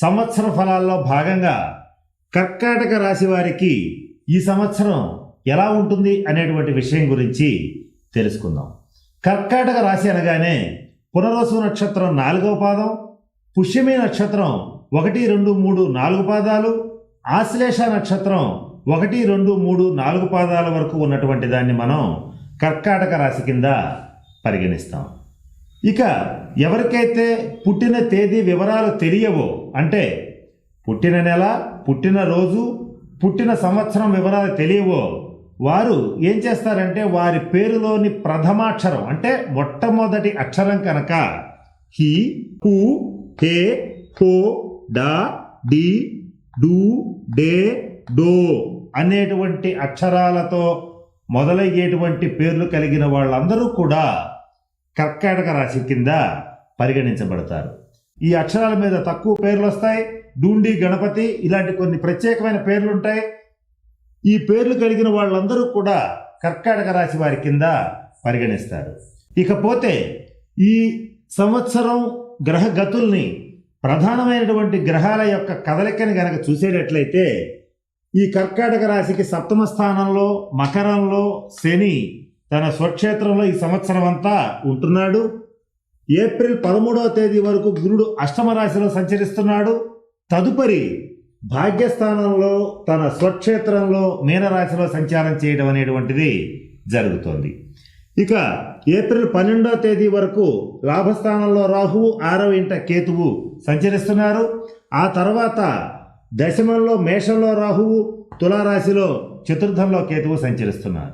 సంవత్సర ఫలాల్లో భాగంగా కర్కాటక రాశి వారికి ఈ సంవత్సరం ఎలా ఉంటుంది అనేటువంటి విషయం గురించి తెలుసుకుందాం. కర్కాటక రాశి అనగానే పునరసు నక్షత్రం నాలుగవ పాదం పుష్యమి నక్షత్రం ఒకటి రెండు మూడు నాలుగు పాదాలు ఆశ్లేష నక్షత్రం ఒకటి రెండు మూడు నాలుగు పాదాల వరకు ఉన్నటువంటి దాన్ని మనం కర్కాటక రాశి కింద పరిగణిస్తాం. ఇక ఎవరికైతే పుట్టిన తేదీ వివరాలు తెలియవో అంటే పుట్టిన నెల పుట్టిన రోజు పుట్టిన సంవత్సరం వివరాలు తెలియవో? వారు ఏం చేస్తారంటే వారి పేరులోని ప్రథమాక్షరం అంటే మొట్టమొదటి అక్షరం కనుక హి హు హే హో డా డి డూ డే డో అనేటువంటి అక్షరాలతో మొదలయ్యేటువంటి పేర్లు కలిగిన వాళ్ళందరూ కూడా కర్కాటక రాశి కింద పరిగణించబడతారు. ఈ అక్షరాల మీద తక్కువ పేర్లు వస్తాయి. డూండి గణపతి ఇలాంటి కొన్ని ప్రత్యేకమైన పేర్లు ఉంటాయి. ఈ పేర్లు కలిగిన వాళ్ళందరూ కూడా కర్కాటక రాశి వారి కింద పరిగణిస్తారు. ఇకపోతే ఈ సంవత్సరం గ్రహ గతుల్ని ప్రధానమైనటువంటి గ్రహాల యొక్క కదలికని గనక చూసేటట్లయితే ఈ కర్కాటక రాశికి సప్తమ స్థానంలో మకరంలో శని తన స్వక్షేత్రంలో ఈ సంవత్సరం అంతా ఉంటున్నాడు. ఏప్రిల్ పదమూడవ తేదీ వరకు గురుడు అష్టమ రాశిలో సంచరిస్తున్నాడు. తదుపరి భాగ్యస్థానంలో తన స్వక్షేత్రంలో మీనరాశిలో సంచారం చేయడం అనేటువంటిది జరుగుతోంది. ఇక ఏప్రిల్ పన్నెండవ తేదీ వరకు లాభస్థానంలో రాహువు ఆరవ ఇంట కేతువు సంచరిస్తున్నారు. ఆ తర్వాత దశమంలో మేషంలో రాహువు తులారాశిలో చతుర్థంలో కేతువు సంచరిస్తున్నారు.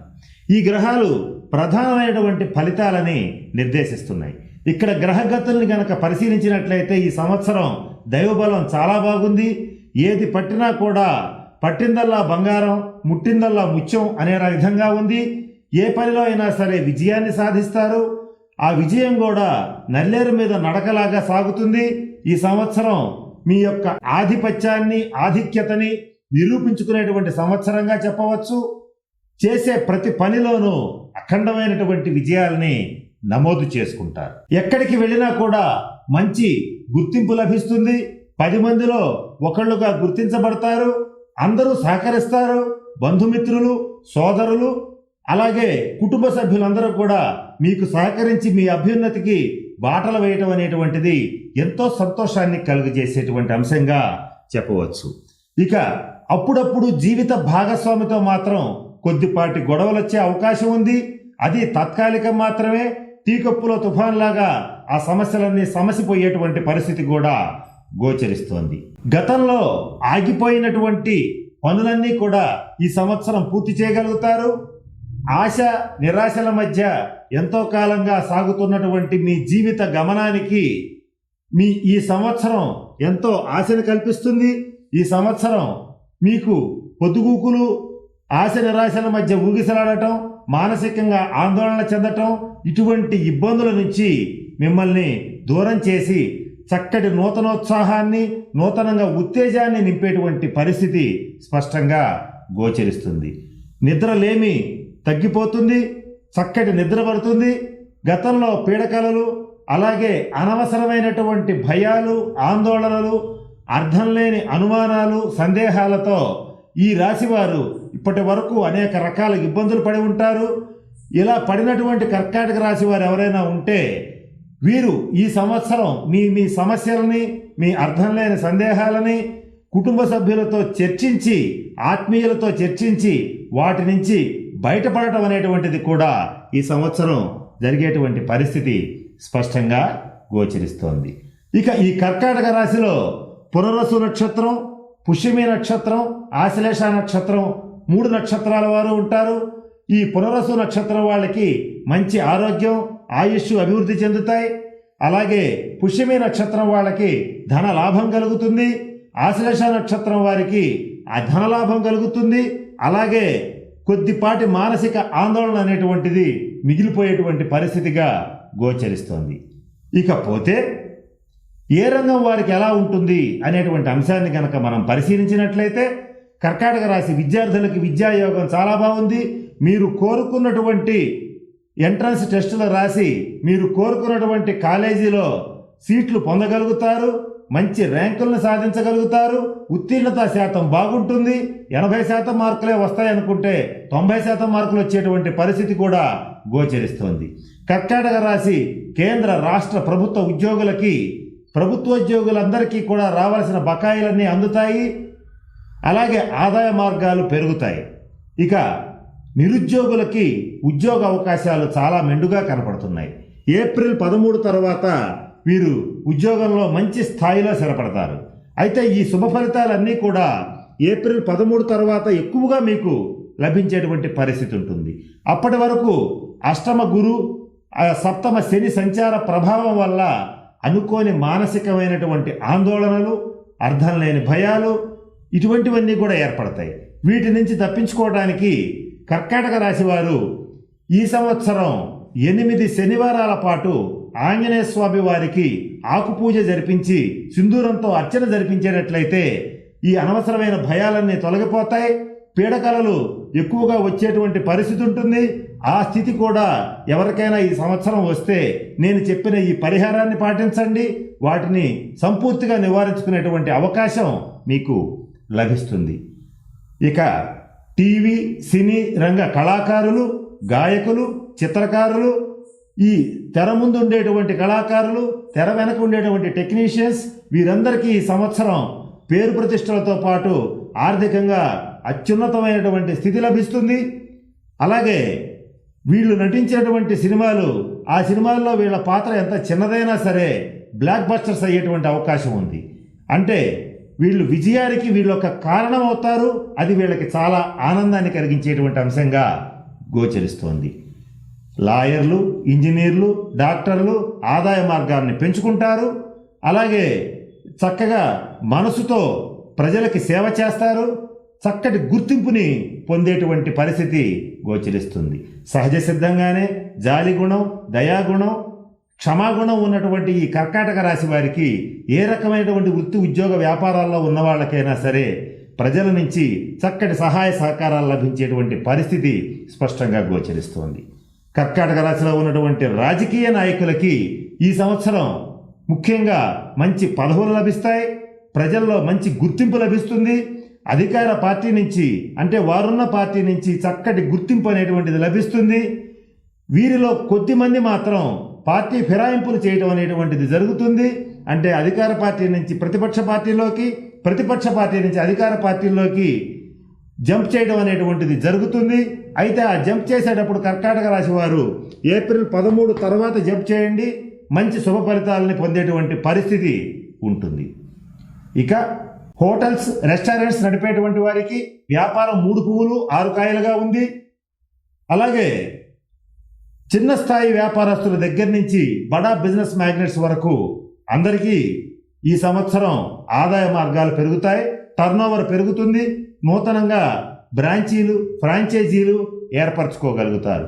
ఈ గ్రహాలు ప్రధానమైనటువంటి ఫలితాలని నిర్దేశిస్తున్నాయి. ఇక్కడ గ్రహగతుల్ని గనక పరిశీలించినట్లయితే ఈ సంవత్సరం దైవబలం చాలా బాగుంది. ఏది పట్టినా కూడా పట్టిందల్లా బంగారం ముట్టిందల్లా ముత్యం అనే విధంగా ఉంది. ఏ పనిలో అయినా సరే విజయాన్ని సాధిస్తారు. ఆ విజయం కూడా నల్లేరు మీద నడకలాగా సాగుతుంది. ఈ సంవత్సరం మీ యొక్క ఆధిపత్యాన్ని ఆధిక్యతని నిరూపించుకునేటువంటి సంవత్సరంగా చెప్పవచ్చు. చేసే ప్రతి పనిలోనూ అఖండమైనటువంటి విజయాల్ని నమోదు చేసుకుంటారు. ఎక్కడికి వెళ్ళినా కూడా మంచి గుర్తింపు లభిస్తుంది. పది మందిలో ఒకళ్ళుగా గుర్తించబడతారు. అందరూ సహకరిస్తారు. బంధుమిత్రులు సోదరులు అలాగే కుటుంబ సభ్యులందరూ కూడా మీకు సహకరించి మీ అభ్యున్నతికి బాటలు వేయటం అనేటువంటిది ఎంతో సంతోషాన్ని కలుగజేసేటువంటి అంశంగా చెప్పవచ్చు. ఇక అప్పుడప్పుడు జీవిత భాగస్వామితో మాత్రం కొద్దిపాటి గొడవలు వచ్చే అవకాశం ఉంది. అది తాత్కాలికం మాత్రమే. టీకప్పులో తుఫాన్లాగా ఆ సమస్యలన్నీ సమసిపోయేటువంటి పరిస్థితి కూడా గోచరిస్తోంది. గతంలో ఆగిపోయినటువంటి పనులన్నీ కూడా ఈ సంవత్సరం పూర్తి చేయగలుగుతారు. ఆశ నిరాశల మధ్య ఎంతో కాలంగా సాగుతున్నటువంటి మీ జీవిత గమనానికి మీ ఈ సంవత్సరం ఎంతో ఆశను కల్పిస్తుంది. ఈ సంవత్సరం మీకు పొద్దుగూకులు ఆశ నిరాశల మధ్య ఊగిసలాడటం మానసికంగా ఆందోళన చెందటం ఇటువంటి ఇబ్బందుల నుంచి మిమ్మల్ని దూరం చేసి చక్కటి నూతనోత్సాహాన్ని నూతనంగా ఉత్తేజాన్ని నింపేటువంటి పరిస్థితి స్పష్టంగా గోచరిస్తుంది. నిద్రలేమి తగ్గిపోతుంది చక్కటి నిద్ర పడుతుంది గతంలో పీడకలలు అలాగే అనవసరమైనటువంటి భయాలు ఆందోళనలు అర్థం లేని అనుమానాలు సందేహాలతో ఈ రాశివారు ఇప్పటి వరకు అనేక రకాల ఇబ్బందులు పడి ఉంటారు. ఇలా పడినటువంటి కర్కాటక రాశి వారు ఎవరైనా ఉంటే వీరు ఈ సంవత్సరం మీ మీ సమస్యలని మీ అర్థం లేని సందేహాలని కుటుంబ సభ్యులతో చర్చించి ఆత్మీయులతో చర్చించి వాటి నుంచి బయటపడటం అనేటువంటిది కూడా ఈ సంవత్సరం జరిగేటువంటి పరిస్థితి స్పష్టంగా గోచరిస్తోంది. ఇక ఈ కర్కాటక రాశిలో పునరసు నక్షత్రం పుష్యమి నక్షత్రం ఆశ్లేష నక్షత్రం మూడు నక్షత్రాల వారు ఉంటారు. ఈ పునరసు నక్షత్రం వాళ్ళకి మంచి ఆరోగ్యం ఆయుష్ అభివృద్ధి చెందుతాయి. అలాగే పుష్యమి నక్షత్రం వాళ్ళకి ధన లాభం కలుగుతుంది. ఆశ్లేష నక్షత్రం వారికి ఆ ధనలాభం కలుగుతుంది. అలాగే కొద్దిపాటి మానసిక ఆందోళన అనేటువంటిది మిగిలిపోయేటువంటి పరిస్థితిగా గోచరిస్తోంది. ఇకపోతే ఏ రంగం వారికి ఎలా ఉంటుంది అనేటువంటి అంశాన్ని కనుక మనం పరిశీలించినట్లయితే కర్కాటక రాశి విద్యార్థులకి విద్యాయోగం చాలా బాగుంది. మీరు కోరుకున్నటువంటి ఎంట్రన్స్ టెస్టులు రాసి మీరు కోరుకున్నటువంటి కాలేజీలో సీట్లు పొందగలుగుతారు. మంచి ర్యాంకులను సాధించగలుగుతారు. ఉత్తీర్ణత శాతం బాగుంటుంది. ఎనభై శాతం మార్కులే వస్తాయనుకుంటే తొంభై శాతం మార్కులు వచ్చేటువంటి పరిస్థితి కూడా గోచరిస్తోంది. కర్కాటక రాశి కేంద్ర రాష్ట్ర ప్రభుత్వ ఉద్యోగులకి ప్రభుత్వ ఉద్యోగులందరికీ కూడా రావాల్సిన బకాయిలన్నీ అందుతాయి. అలాగే ఆదాయ మార్గాలు పెరుగుతాయి. ఇక నిరుద్యోగులకి ఉద్యోగ అవకాశాలు చాలా మెండుగా కనపడుతున్నాయి. ఏప్రిల్ పదమూడు తర్వాత వీరు ఉద్యోగంలో మంచి స్థాయిలో స్థిరపడతారు. అయితే ఈ శుభ ఫలితాలన్నీ కూడా ఏప్రిల్ పదమూడు తర్వాత ఎక్కువగా మీకు లభించేటువంటి పరిస్థితి ఉంటుంది. అప్పటి వరకు అష్టమ గురు సప్తమ శని సంచార ప్రభావం వల్ల అనుకోని మానసికమైనటువంటి ఆందోళనలు అర్థం లేని భయాలు ఇటువంటివన్నీ కూడా ఏర్పడతాయి. వీటి నుంచి తప్పించుకోవడానికి కర్కాటక రాశివారు ఈ సంవత్సరం ఎనిమిది శనివారాల పాటు ఆంజనేయ స్వామి వారికి ఆకుపూజ జరిపించి సింధూరంతో అర్చన జరిపించేటట్లయితే ఈ అనవసరమైన భయాలన్నీ తొలగిపోతాయి. పీడకలలు ఎక్కువగా వచ్చేటువంటి పరిస్థితి ఉంటుంది. ఆ స్థితి కూడా ఎవరికైనా ఈ సంవత్సరం వస్తే నేను చెప్పిన ఈ పరిహారాన్ని పాటించండి. వాటిని సంపూర్తిగా నివారించుకునేటువంటి అవకాశం మీకు లభిస్తుంది. ఇక టీవీ సినీ రంగ కళాకారులు గాయకులు చిత్రకారులు ఈ తెర ముందు ఉండేటువంటి కళాకారులు తెర వెనక ఉండేటువంటి టెక్నీషియన్స్ వీరందరికీ ఈ సంవత్సరం పేరు ప్రతిష్టలతో పాటు ఆర్థికంగా అత్యున్నతమైనటువంటి స్థితి లభిస్తుంది. అలాగే వీళ్ళు నటించినటువంటి సినిమాలు ఆ సినిమాల్లో వీళ్ళ పాత్ర ఎంత చిన్నదైనా సరే బ్లాక్ బస్టర్స్ అయ్యేటువంటి అవకాశం ఉంది. అంటే వీళ్ళు విజయానికి వీళ్ళు ఒక కారణం అవుతారు అది వీళ్ళకి చాలా ఆనందాన్ని కలిగించేటువంటి అంశంగా గోచరిస్తోంది. లాయర్లు ఇంజనీర్లు డాక్టర్లు ఆదాయ మార్గాన్ని పెంచుకుంటారు. అలాగే చక్కగా మనసుతో ప్రజలకి సేవ చేస్తారు. చక్కటి గుర్తింపుని పొందేటువంటి పరిస్థితి గోచరిస్తుంది. సహజ సిద్ధంగానే జాలి గుణం దయాగుణం క్షమాగుణం ఉన్నటువంటి ఈ కర్కాటక రాశి వారికి ఏ రకమైనటువంటి వృత్తి ఉద్యోగ వ్యాపారాల్లో ఉన్న వాళ్ళకైనా సరే ప్రజల నుంచి చక్కటి సహాయ సహకారాలు లభించేటువంటి పరిస్థితి స్పష్టంగా గోచరిస్తోంది. కర్కాటక రాశిలో ఉన్నటువంటి రాజకీయ నాయకులకి ఈ సంవత్సరం ముఖ్యంగా మంచి పదవులు లభిస్తాయి ప్రజల్లో మంచి గుర్తింపు లభిస్తుంది అధికార పార్టీ నుంచి అంటే వారున్న పార్టీ నుంచి చక్కటి గుర్తింపు అనేటువంటిది లభిస్తుంది. వీరిలో కొద్ది మంది మాత్రం పార్టీ ఫిరాయింపులు చేయడం అనేటువంటిది జరుగుతుంది. అంటే అధికార పార్టీ నుంచి ప్రతిపక్ష పార్టీలోకి ప్రతిపక్ష పార్టీ నుంచి అధికార పార్టీలోకి జంప్ చేయడం అనేటువంటిది జరుగుతుంది. అయితే ఆ జంప్ చేసేటప్పుడు కర్కాటక రాశి వారు ఏప్రిల్ పదమూడు తర్వాత జంప్ చేయండి. మంచి శుభ ఫలితాలని పొందేటువంటి పరిస్థితి ఉంటుంది. ఇక హోటల్స్ రెస్టారెంట్స్ నడిపేటువంటి వారికి వ్యాపారం మూడు పువ్వులు ఆరు కాయలుగా ఉంది. అలాగే చిన్న స్థాయి వ్యాపారస్తుల దగ్గర నుంచి బడా బిజినెస్ మ్యాగ్నెట్స్ వరకు అందరికీ ఈ సంవత్సరం ఆదాయ మార్గాలు పెరుగుతాయి టర్నోవర్ పెరుగుతుంది నూతనంగా బ్రాంచీలు ఫ్రాంచైజీలు ఏర్పరచుకోగలుగుతారు.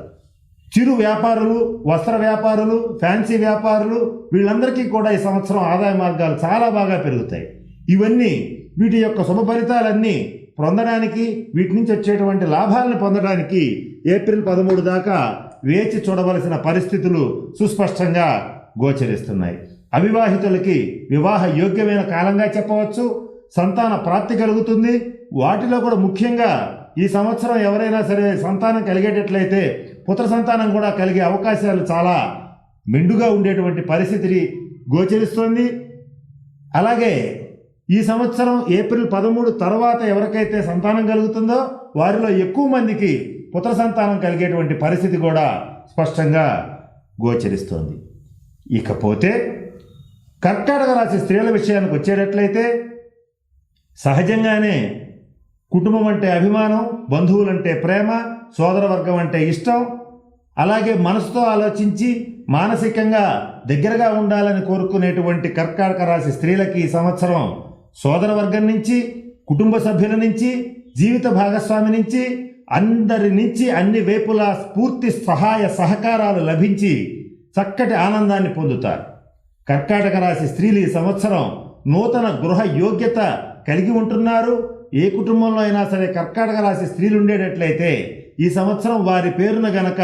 చిరు వ్యాపారులు వస్త్ర వ్యాపారులు ఫ్యాన్సీ వ్యాపారులు వీళ్ళందరికీ కూడా ఈ సంవత్సరం ఆదాయ మార్గాలు చాలా బాగా పెరుగుతాయి. ఇవన్నీ వీటి యొక్క శుభ ఫలితాలన్నీ పొందడానికి వీటి నుంచి వచ్చేటువంటి లాభాలను పొందడానికి ఏప్రిల్ పదమూడు దాకా వేచి చూడవలసిన పరిస్థితులు సుస్పష్టంగా గోచరిస్తున్నాయి. అవివాహితులకి వివాహ యోగ్యమైన కాలంగా చెప్పవచ్చు. సంతాన ప్రాప్తి కలుగుతుంది. వాటిలో కూడా ముఖ్యంగా ఈ సంవత్సరం ఎవరైనా సరే సంతానం కలిగేటట్లయితే పుత్ర సంతానం కూడా కలిగే అవకాశాలు చాలా మెండుగా ఉండేటువంటి పరిస్థితిని గోచరిస్తోంది. అలాగే ఈ సంవత్సరం ఏప్రిల్ పదమూడు తర్వాత ఎవరికైతే సంతానం కలుగుతుందో వారిలో ఎక్కువ మందికి పుత్ర సంతానం కలిగేటువంటి పరిస్థితి కూడా స్పష్టంగా గోచరిస్తోంది. ఇకపోతే కర్కాటక రాశి స్త్రీల విషయానికి వచ్చేటట్లయితే సహజంగానే కుటుంబం అంటే అభిమానం బంధువులంటే ప్రేమ సోదరవర్గం అంటే ఇష్టం అలాగే మనసుతో ఆలోచించి మానసికంగా దగ్గరగా ఉండాలని కోరుకునేటువంటి కర్కాటక రాశి స్త్రీలకి ఈ సంవత్సరం సోదరవర్గం నుంచి కుటుంబ సభ్యుల నుంచి జీవిత భాగస్వామి నుంచి అందరి నుంచి అన్ని వైపులా పూర్తి సహాయ సహకారాలు లభించి చక్కటి ఆనందాన్ని పొందుతారు. కర్కాటక రాశి స్త్రీలు ఈ సంవత్సరం నూతన గృహ యోగ్యత కలిగి ఉంటున్నారు. ఏ కుటుంబంలో అయినా సరే కర్కాటక రాశి స్త్రీలు ఉండేటట్లయితే ఈ సంవత్సరం వారి పేరున గనక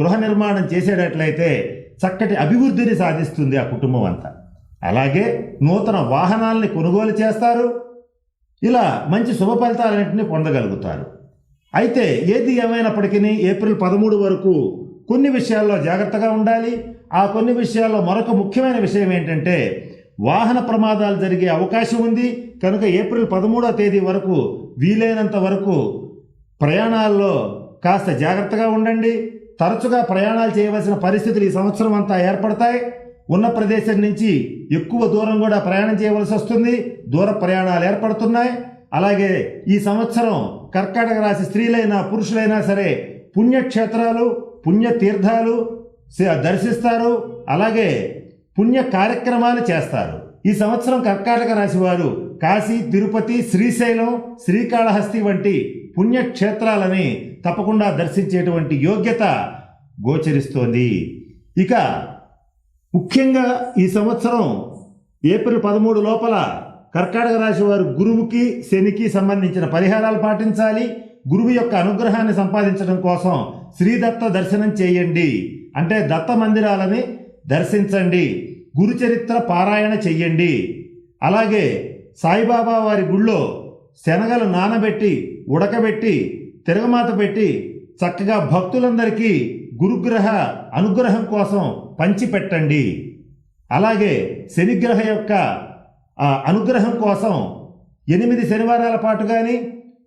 గృహ నిర్మాణం చేసేటట్లయితే చక్కటి అభివృద్ధిని సాధిస్తుంది ఆ కుటుంబం అంతా. అలాగే నూతన వాహనాల్ని కొనుగోలు చేస్తారు. ఇలా మంచి శుభ ఫలితాలన్నింటినీ పొందగలుగుతారు. అయితే ఏది ఏమైనప్పటికీ ఏప్రిల్ పదమూడు వరకు కొన్ని విషయాల్లో జాగ్రత్తగా ఉండాలి. ఆ కొన్ని విషయాల్లో మరొక ముఖ్యమైన విషయం ఏంటంటే వాహన ప్రమాదాలు జరిగే అవకాశం ఉంది. కనుక ఏప్రిల్ పదమూడవ తేదీ వరకు వీలైనంత వరకు ప్రయాణాల్లో కాస్త జాగ్రత్తగా ఉండండి. తరచుగా ప్రయాణాలు చేయవలసిన పరిస్థితులు ఈ సంవత్సరం అంతా ఏర్పడతాయి. ఉన్న ప్రదేశం నుంచి ఎక్కువ దూరం కూడా ప్రయాణం చేయవలసి వస్తుంది. దూర ప్రయాణాలు ఏర్పడుతున్నాయి. అలాగే ఈ సంవత్సరం కర్కాటక రాశి స్త్రీలైనా పురుషులైనా సరే పుణ్యక్షేత్రాలు పుణ్య తీర్థాలు దర్శిస్తారు. అలాగే పుణ్య కార్యక్రమాలు చేస్తారు. ఈ సంవత్సరం కర్కాటక రాశి వారు కాశీ తిరుపతి శ్రీశైలం శ్రీకాళహస్తి వంటి పుణ్యక్షేత్రాలని తప్పకుండా దర్శించేటువంటి యోగ్యత గోచరిస్తోంది. ఇక ముఖ్యంగా ఈ సంవత్సరం ఏప్రిల్ పదమూడు లోపల కర్కాటక రాశి వారు గురువుకి శనికి సంబంధించిన పరిహారాలు పాటించాలి. గురువు యొక్క అనుగ్రహాన్ని సంపాదించడం కోసం శ్రీదత్త దర్శనం చేయండి. అంటే దత్త మందిరాలని దర్శించండి. గురుచరిత్ర పారాయణ చెయ్యండి. అలాగే సాయిబాబా వారి గుళ్ళో శనగలు నానబెట్టి ఉడకబెట్టి తిరగమాత పెట్టి చక్కగా భక్తులందరికీ గురుగ్రహ అనుగ్రహం కోసం పంచిపెట్టండి. అలాగే శనిగ్రహ యొక్క ఆ, అనుగ్రహం కోసం ఎనిమిది శనివారాల పాటు కానీ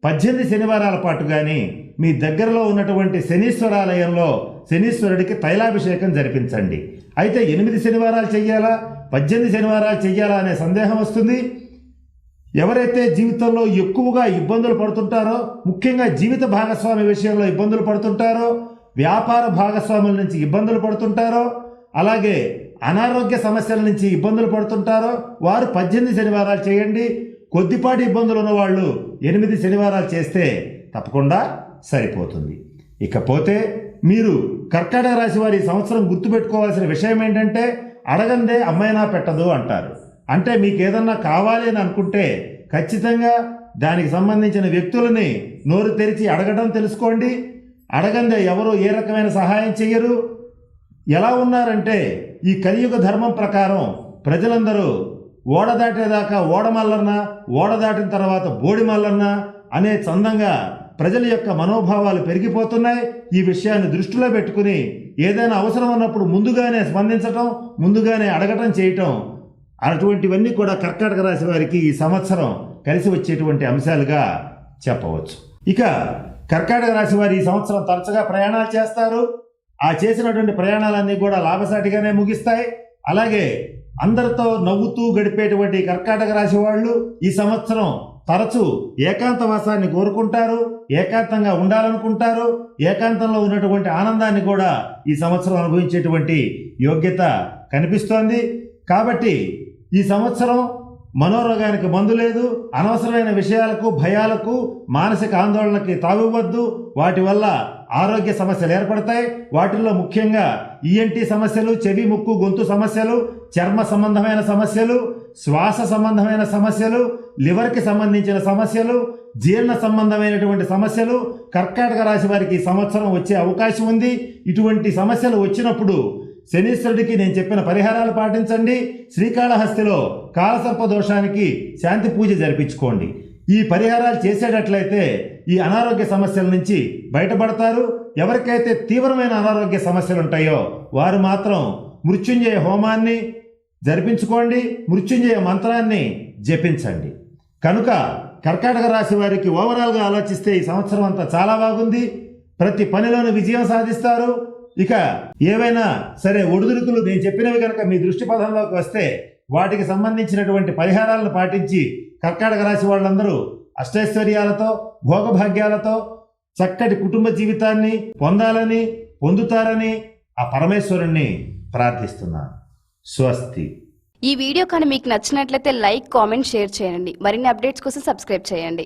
పద్దెనిమిది శనివారాల పాటు కానీ మీ దగ్గరలో ఉన్నటువంటి శనీశ్వరాలయంలో శనీశ్వరుడికి తైలాభిషేకం జరిపించండి. అయితే ఎనిమిది శనివారాలు చెయ్యాలా? పద్దెనిమిది శనివారాలు చెయ్యాలా అనే సందేహం వస్తుంది. ఎవరైతే జీవితంలో ఎక్కువగా ఇబ్బందులు పడుతుంటారో ముఖ్యంగా జీవిత భాగస్వామి విషయంలో ఇబ్బందులు పడుతుంటారో వ్యాపార భాగస్వాముల నుంచి ఇబ్బందులు పడుతుంటారో అలాగే అనారోగ్య సమస్యల నుంచి ఇబ్బందులు పడుతుంటారో వారు పద్దెనిమిది శనివారాలు చేయండి. కొద్దిపాటి ఇబ్బందులు ఉన్నవాళ్ళు ఎనిమిది శనివారాలు చేస్తే తప్పకుండా సరిపోతుంది. ఇకపోతే మీరు కర్కాటక రాశి వారి సంవత్సరం గుర్తుపెట్టుకోవాల్సిన విషయం ఏంటంటే అడగందే అమ్మైనా పెట్టదు అంటారు. అంటే మీకు ఏదన్నా కావాలి అని అనుకుంటే ఖచ్చితంగా దానికి సంబంధించిన వ్యక్తులని నోరు తెరిచి అడగడం తెలుసుకోండి. అడగందే ఎవరు ఏ రకమైన సహాయం చెయ్యరు. ఎలా ఉన్నారంటే ఈ కలియుగ ధర్మం ప్రకారం ప్రజలందరూ ఓడ దాటేదాకా ఓడదాటిన ఓడ దాటిన తర్వాత బోడిమల్లన్నా అనే చందంగా ప్రజల యొక్క మనోభావాలు పెరిగిపోతున్నాయి. ఈ విషయాన్ని దృష్టిలో పెట్టుకుని ఏదైనా అవసరం ఉన్నప్పుడు ముందుగానే స్పందించటం ముందుగానే అడగటం చేయటం అటువంటివన్నీ కూడా కర్కాటక రాశి వారికి ఈ సంవత్సరం కలిసి వచ్చేటువంటి అంశాలుగా చెప్పవచ్చు. ఇక కర్కాటక రాశి వారు ఈ సంవత్సరం తరచుగా ప్రయాణాలు చేస్తారు. ఆ చేసినటువంటి ప్రయాణాలన్నీ కూడా లాభసాటిగానే ముగిస్తాయి. అలాగే అందరితో నవ్వుతూ గడిపేటువంటి కర్కాటక రాశి వాళ్ళు ఈ సంవత్సరం తరచు ఏకాంతవాసాన్ని కోరుకుంటారు ఏకాంతంగా ఉండాలనుకుంటారు ఏకాంతంలో ఉన్నటువంటి ఆనందాన్ని కూడా ఈ సంవత్సరం అనుభవించేటువంటి యోగ్యత కనిపిస్తోంది. కాబట్టి ఈ సంవత్సరం మనోరోగానికి మందు లేదు అనవసరమైన విషయాలకు భయాలకు మానసిక ఆందోళనకి తావివ్వద్దు. వాటి వల్ల ఆరోగ్య సమస్యలు ఏర్పడతాయి. వాటిల్లో ముఖ్యంగా ఈఎన్టీ సమస్యలు చెవి ముక్కు గొంతు సమస్యలు చర్మ సంబంధమైన సమస్యలు శ్వాస సంబంధమైన సమస్యలు లివర్కి సంబంధించిన సమస్యలు జీర్ణ సంబంధమైనటువంటి సమస్యలు కర్కాటక రాశి వారికి సంవత్సరం వచ్చే అవకాశం ఉంది. ఇటువంటి సమస్యలు వచ్చినప్పుడు శనీశ్వరుడికి నేను చెప్పిన పరిహారాలు పాటించండి. శ్రీకాళహస్తిలో కాలసర్ప దోషానికి శాంతి పూజ జరిపించుకోండి. ఈ పరిహారాలు చేసేటట్లయితే ఈ అనారోగ్య సమస్యల నుంచి బయటపడతారు. ఎవరికైతే తీవ్రమైన అనారోగ్య సమస్యలు ఉంటాయో వారు మాత్రం మృత్యుంజయ హోమాన్ని జరిపించుకోండి. మృత్యుంజయ మంత్రాన్ని జపించండి. కనుక కర్కాటక రాశి వారికి ఓవరాల్గా ఆలోచిస్తే ఈ సంవత్సరం అంతా చాలా బాగుంది. ప్రతి పనిలోనూ విజయం సాధిస్తారు. ఇక ఏవైనా సరే ఒడిదుడుకులు నేను చెప్పినవి కనుక మీ దృష్టి పథంలోకి వస్తే వాటికి సంబంధించినటువంటి పరిహారాలను పాటించి కర్కాటక రాశి వాళ్ళందరూ అష్టైశ్వర్యాలతో భోగభాగ్యాలతో చక్కటి కుటుంబ జీవితాన్ని పొందాలని పొందుతారని ఆ పరమేశ్వరుణ్ణి ప్రార్థిస్తున్నాను స్వస్తి. ఈ వీడియో కానీ మీకు నచ్చినట్లయితే లైక్ కామెంట్ షేర్ చేయండి. మరిన్ని అప్డేట్స్ కోసం సబ్స్క్రైబ్ చేయండి.